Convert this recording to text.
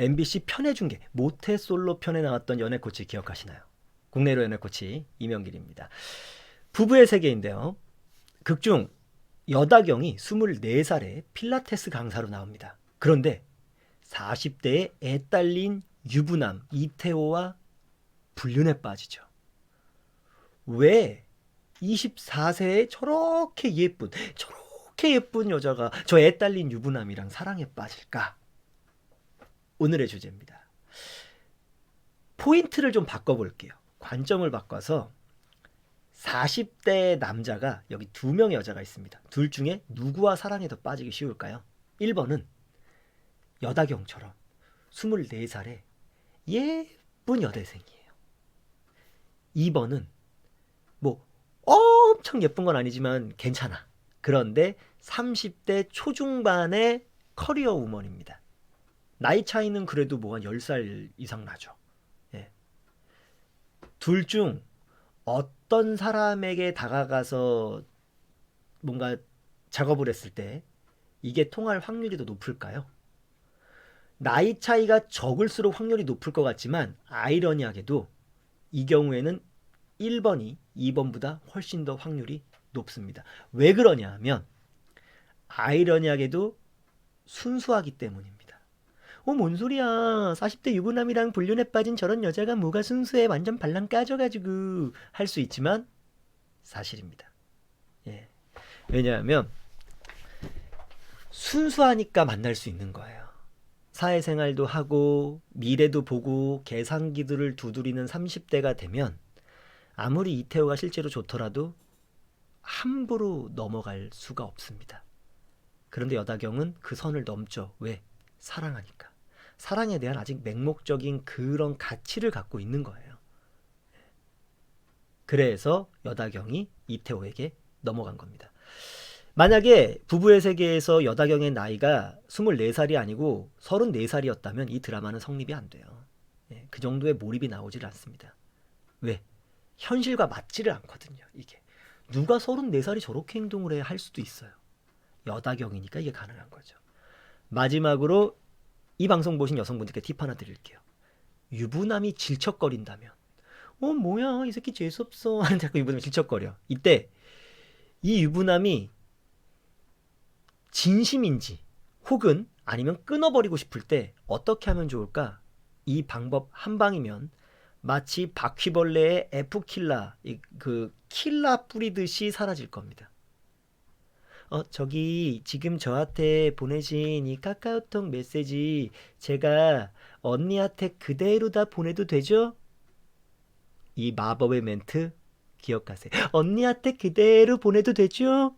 MBC 편의 중계 모태 솔로 편에 나왔던 연애 코치 기억하시나요? 국내로 연애 코치 이명길입니다. 부부의 세계인데요. 극중 여다경이 24살에 필라테스 강사로 나옵니다. 그런데 40대에 애 딸린 유부남 이태호와 불륜에 빠지죠. 왜 24세에 저렇게 예쁜 저렇게 예쁜 여자가 저 애 딸린 유부남이랑 사랑에 빠질까? 오늘의 주제입니다. 포인트를 좀 바꿔볼게요. 관점을 바꿔서 40대 남자가 여기 두 명의 여자가 있습니다. 둘 중에 누구와 사랑에 더 빠지기 쉬울까요? 1번은 여다경처럼 24살에 예쁜 여대생이에요. 2번은 뭐 엄청 예쁜 건 아니지만 괜찮아. 그런데 30대 초중반의 커리어 우먼입니다. 나이 차이는 그래도 뭐 한 10살 이상 나죠. 예. 둘 중 어떤 사람에게 다가가서 뭔가 작업을 했을 때 이게 통할 확률이 더 높을까요? 나이 차이가 적을수록 확률이 높을 것 같지만 아이러니하게도 이 경우에는 1번이 2번보다 훨씬 더 확률이 높습니다. 왜 그러냐 하면 아이러니하게도 순수하기 때문입니다. 어, 뭔 소리야. 40대 유부남이랑 불륜에 빠진 저런 여자가 뭐가 순수해. 완전 발랑 까져가지고 할 수 있지만 사실입니다. 예. 왜냐하면 순수하니까 만날 수 있는 거예요. 사회생활도 하고 미래도 보고 계산기들을 두드리는 30대가 되면 아무리 이태호가 실제로 좋더라도 함부로 넘어갈 수가 없습니다. 그런데 여다경은 그 선을 넘죠. 왜? 사랑하니까. 사랑에 대한 아직 맹목적인 그런 가치를 갖고 있는 거예요. 그래서 여다경이 이태호에게 넘어간 겁니다. 만약에 부부의 세계에서 여다경의 나이가 24살이 아니고 34살이었다면 이 드라마는 성립이 안 돼요. 예, 그 정도의 몰입이 나오질 않습니다. 왜? 현실과 맞지를 않거든요, 이게. 누가 34살이 저렇게 행동을 해 할 수도 있어요. 여다경이니까 이게 가능한 거죠. 마지막으로 이 방송 보신 여성분들께 팁 하나 드릴게요. 유부남이 질척거린다면, 어, 뭐야, 이 새끼 재수없어. 하는 자꾸 유부남이 질척거려. 이때 이 유부남이 진심인지 혹은 아니면 끊어버리고 싶을 때 어떻게 하면 좋을까? 이 방법 한 방이면 마치 바퀴벌레의 이- 그 킬라 뿌리듯이 사라질 겁니다. 어, 저기 지금 저한테 보내신 이 카카오톡 메시지 제가 언니한테 그대로 다 보내도 되죠? 이 마법의 멘트 기억하세요. 언니한테 그대로 보내도 되죠?